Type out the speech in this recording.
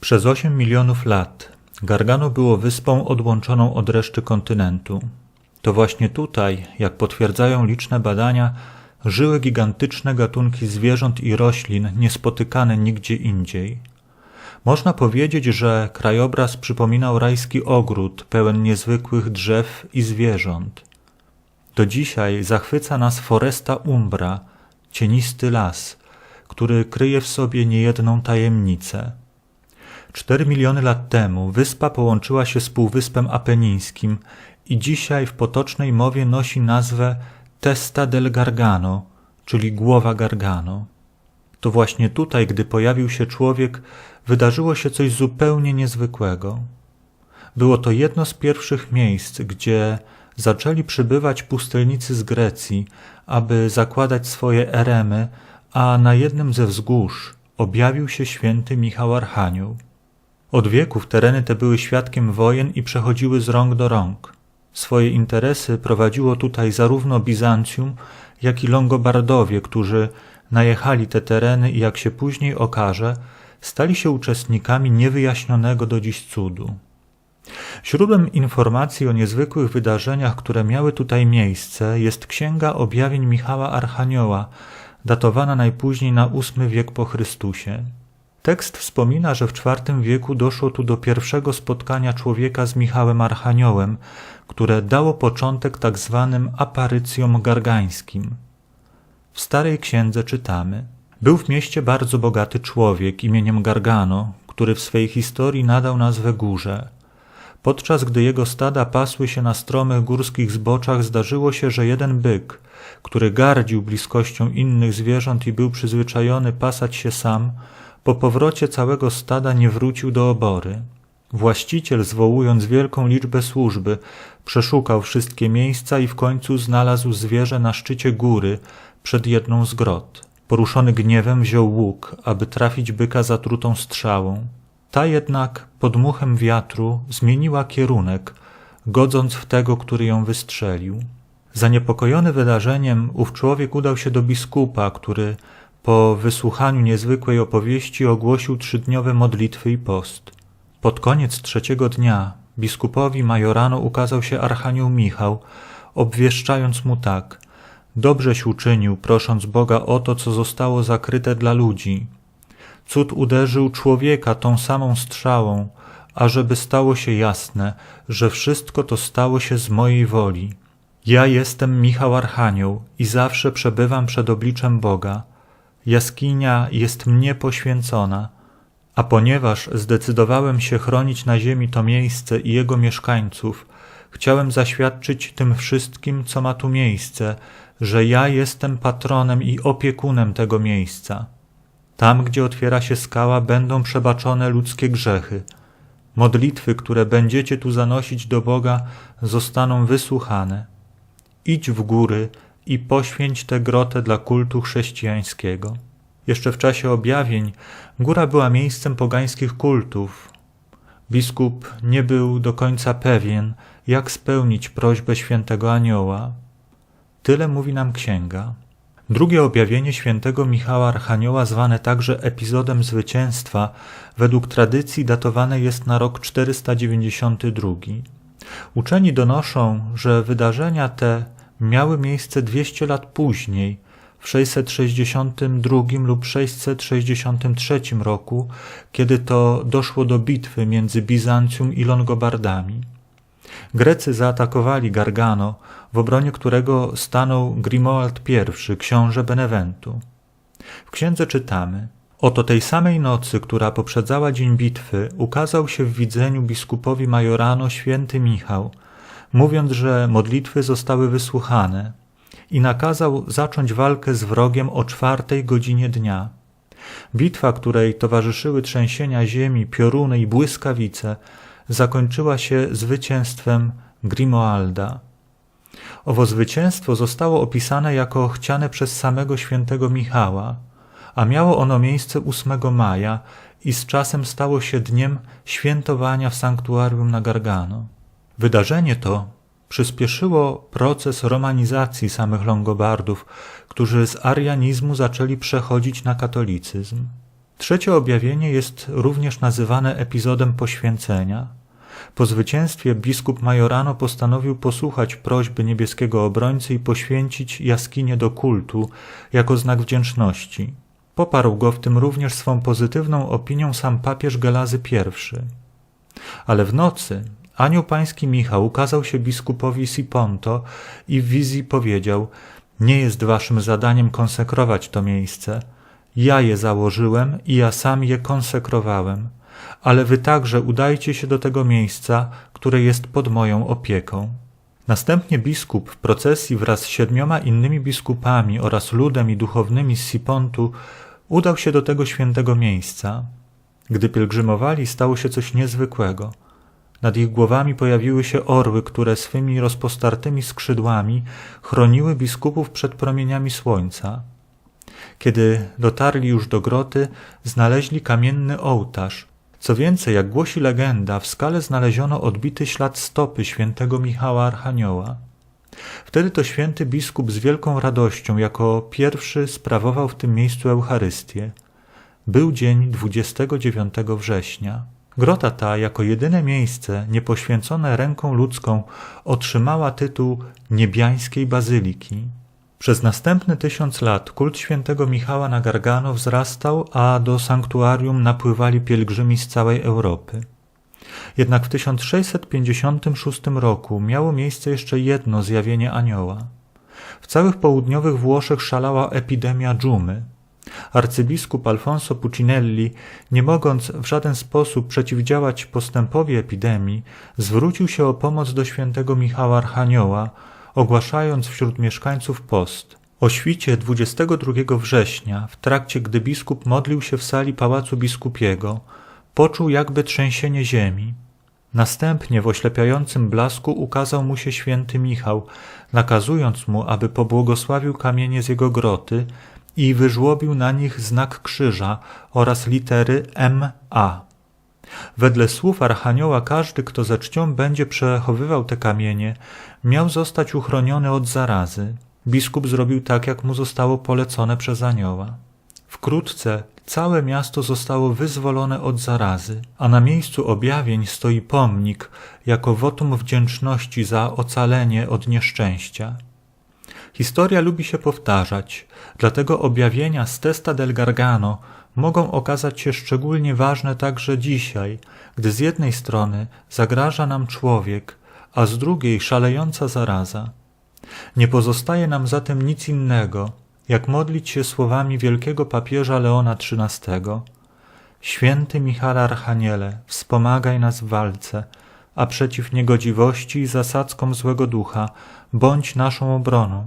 Przez 8 milionów lat Gargano było wyspą odłączoną od reszty kontynentu. To właśnie tutaj, jak potwierdzają liczne badania, żyły gigantyczne gatunki zwierząt i roślin niespotykane nigdzie indziej. Można powiedzieć, że krajobraz przypominał rajski ogród pełen niezwykłych drzew i zwierząt. Do dzisiaj zachwyca nas Foresta Umbra, cienisty las, który kryje w sobie niejedną tajemnicę. Cztery miliony lat temu wyspa połączyła się z Półwyspem Apenińskim i dzisiaj w potocznej mowie nosi nazwę Testa del Gargano, czyli głowa Gargano. To właśnie tutaj, gdy pojawił się człowiek, wydarzyło się coś zupełnie niezwykłego. Było to jedno z pierwszych miejsc, gdzie zaczęli przybywać pustelnicy z Grecji, aby zakładać swoje eremy, a na jednym ze wzgórz objawił się święty Michał Archanioł. Od wieków tereny te były świadkiem wojen i przechodziły z rąk do rąk. Swoje interesy prowadziło tutaj zarówno Bizancjum, jak i Longobardowie, którzy najechali te tereny i jak się później okaże, stali się uczestnikami niewyjaśnionego do dziś cudu. Źródłem informacji o niezwykłych wydarzeniach, które miały tutaj miejsce, jest Księga Objawień Michała Archanioła, datowana najpóźniej na VIII wiek po Chrystusie. Tekst wspomina, że w IV wieku doszło tu do pierwszego spotkania człowieka z Michałem Archaniołem, które dało początek tak zwanym aparycjom gargańskim. W starej księdze czytamy: Był w mieście bardzo bogaty człowiek imieniem Gargano, który w swej historii nadał nazwę górze. Podczas gdy jego stada pasły się na stromych górskich zboczach, zdarzyło się, że jeden byk, który gardził bliskością innych zwierząt i był przyzwyczajony pasać się sam, po powrocie całego stada nie wrócił do obory. Właściciel, zwołując wielką liczbę służby, przeszukał wszystkie miejsca i w końcu znalazł zwierzę na szczycie góry przed jedną z grot. Poruszony gniewem wziął łuk, aby trafić byka zatrutą strzałą. Ta jednak pod muchem wiatru zmieniła kierunek, godząc w tego, który ją wystrzelił. Zaniepokojony wydarzeniem, ów człowiek udał się do biskupa, który po wysłuchaniu niezwykłej opowieści ogłosił trzydniowe modlitwy i post. Pod koniec trzeciego dnia biskupowi Majorano ukazał się Archanioł Michał, obwieszczając mu tak Dobrześ uczynił, prosząc Boga o to, co zostało zakryte dla ludzi. Cud uderzył człowieka tą samą strzałą, ażeby stało się jasne, że wszystko to stało się z mojej woli. Ja jestem Michał Archanioł i zawsze przebywam przed obliczem Boga. Jaskinia jest mnie poświęcona, a ponieważ zdecydowałem się chronić na ziemi to miejsce i jego mieszkańców, chciałem zaświadczyć tym wszystkim, co ma tu miejsce, że ja jestem patronem i opiekunem tego miejsca. Tam, gdzie otwiera się skała, będą przebaczone ludzkie grzechy. Modlitwy, które będziecie tu zanosić do Boga, zostaną wysłuchane. Idź w góry i poświęć tę grotę dla kultu chrześcijańskiego. Jeszcze w czasie objawień góra była miejscem pogańskich kultów. Biskup nie był do końca pewien, jak spełnić prośbę świętego anioła. Tyle mówi nam księga. Drugie objawienie świętego Michała Archanioła, zwane także epizodem zwycięstwa, według tradycji datowane jest na rok 492. Uczeni donoszą, że wydarzenia te miały miejsce 200 lat później, w 662 lub 663 roku, kiedy to doszło do bitwy między Bizancjum i Longobardami. Grecy zaatakowali Gargano, w obronie którego stanął Grimoald I, książę Beneventu. W księdze czytamy Oto tej samej nocy, która poprzedzała dzień bitwy, ukazał się w widzeniu biskupowi Majorano święty Michał, mówiąc, że modlitwy zostały wysłuchane i nakazał zacząć walkę z wrogiem o czwartej godzinie dnia. Bitwa, której towarzyszyły trzęsienia ziemi, pioruny i błyskawice, zakończyła się zwycięstwem Grimoalda. Owo zwycięstwo zostało opisane jako chciane przez samego świętego Michała, a miało ono miejsce 8 maja i z czasem stało się dniem świętowania w sanktuarium na Gargano. Wydarzenie to przyspieszyło proces romanizacji samych Longobardów, którzy z arianizmu zaczęli przechodzić na katolicyzm. Trzecie objawienie jest również nazywane epizodem poświęcenia. Po zwycięstwie biskup Majorano postanowił posłuchać prośby niebieskiego obrońcy i poświęcić jaskinię do kultu jako znak wdzięczności. Poparł go w tym również swą pozytywną opinią sam papież Gelazy I. Ale w nocy anioł pański Michał ukazał się biskupowi Siponto i w wizji powiedział Nie jest waszym zadaniem konsekrować to miejsce. Ja je założyłem i ja sam je konsekrowałem, ale wy także udajcie się do tego miejsca, które jest pod moją opieką. Następnie biskup w procesji wraz z siedmioma innymi biskupami oraz ludem i duchownymi z Sipontu udał się do tego świętego miejsca. Gdy pielgrzymowali, stało się coś niezwykłego. Nad ich głowami pojawiły się orły, które swymi rozpostartymi skrzydłami chroniły biskupów przed promieniami słońca. Kiedy dotarli już do groty, znaleźli kamienny ołtarz. Co więcej, jak głosi legenda, w skale znaleziono odbity ślad stopy świętego Michała Archanioła. Wtedy to święty biskup z wielką radością jako pierwszy sprawował w tym miejscu Eucharystię. Był dzień 29 września. Grota ta, jako jedyne miejsce niepoświęcone ręką ludzką, otrzymała tytuł niebiańskiej bazyliki. Przez następny tysiąc lat kult świętego Michała na Gargano wzrastał, a do sanktuarium napływali pielgrzymi z całej Europy. Jednak w 1656 roku miało miejsce jeszcze jedno zjawienie anioła. W całych południowych Włoszech szalała epidemia dżumy. Arcybiskup Alfonso Puccinelli, nie mogąc w żaden sposób przeciwdziałać postępowi epidemii, zwrócił się o pomoc do świętego Michała Archanioła, ogłaszając wśród mieszkańców post. O świcie 22 września, w trakcie gdy biskup modlił się w sali pałacu biskupiego, poczuł jakby trzęsienie ziemi. Następnie w oślepiającym blasku ukazał mu się święty Michał, nakazując mu, aby pobłogosławił kamienie z jego groty i wyżłobił na nich znak krzyża oraz litery M.A. Wedle słów Archanioła każdy, kto ze czcią będzie przechowywał te kamienie, miał zostać uchroniony od zarazy. Biskup zrobił tak, jak mu zostało polecone przez anioła. Wkrótce całe miasto zostało wyzwolone od zarazy, a na miejscu objawień stoi pomnik jako wotum wdzięczności za ocalenie od nieszczęścia. Historia lubi się powtarzać, dlatego objawienia z Testa del Gargano mogą okazać się szczególnie ważne także dzisiaj, gdy z jednej strony zagraża nam człowiek, a z drugiej szalejąca zaraza. Nie pozostaje nam zatem nic innego, jak modlić się słowami wielkiego papieża Leona XIII. Święty Michał Archaniele, wspomagaj nas w walce, a przeciw niegodziwości i zasadzkom złego ducha bądź naszą obroną.